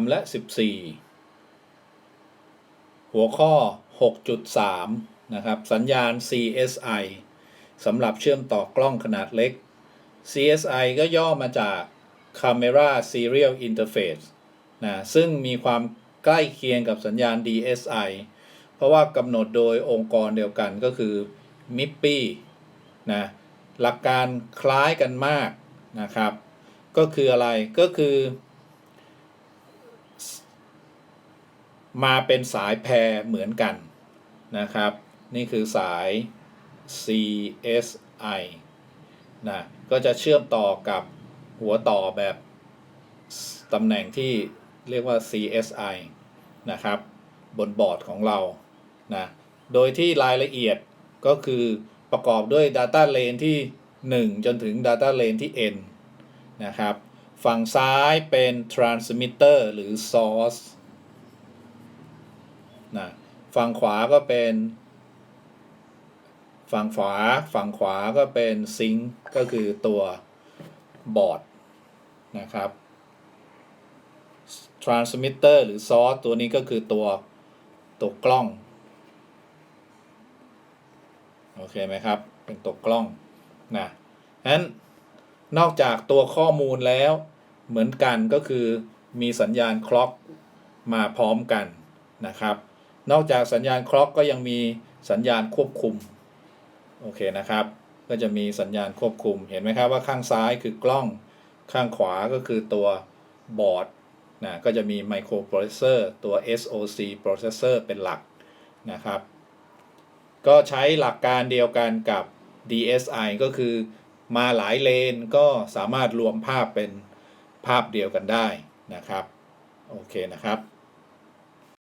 3 และ 14 หัวข้อ 6.3 นะครับ สัญญาณ CSI สำหรับเชื่อมต่อกล้องขนาดเล็ก CSI ก็ย่อมาจาก Camera Serial Interface นะ ซึ่งมีความใกล้เคียงกับสัญญาณ DSI เพราะว่ากำหนดโดยองค์กรเดียวกันก็คือ MIPI นะ หลักการคล้ายกันมากนะครับ ก็คืออะไร ก็คือ มาเป็นสายแพรเหมือนกันนะครับ นี่คือสาย CSI นะก็จะเชื่อมต่อกับหัวต่อแบบตำแหน่งที่เรียกว่า CSI นะครับ บนบอร์ดของเรานะโดยที่รายละเอียดก็คือประกอบด้วย Data Lane ที่ 1 จนถึง Data Lane ที่ N นะครับ ฝั่งซ้ายเป็น Transmitter หรือ Source นะฝั่งขวาก็เป็นฝั่งขวาฝั่งขวาก็เป็นซิงค์ก็คือตัวบอร์ดนะครับ transmitter หรือ source ตัวนี้ก็คือตัวตัวกล้อง โอเคไหมครับ เป็นตัวกล้องนะนั้นนอกจากตัวข้อมูลแล้วเหมือนกันก็คือมีสัญญาณคล็อกมาพร้อมกันนะครับ นอกจากสัญญาณคล็อกก็ยังมีสัญญาณควบคุม โอเคนะครับ ก็จะมีสัญญาณควบคุม เห็นไหมครับว่าข้างซ้ายคือกล้อง ข้างขวาก็คือตัวบอร์ดนะ ก็จะมีไมโครโปรเซสเซอร์ตัว SoC processor เป็นหลักนะครับ ก็ใช้หลักการเดียวกันกับ DSI ก็คือมาหลายเลนก็สามารถรวมภาพเป็นภาพเดียวกันได้นะครับ โอเคนะครับ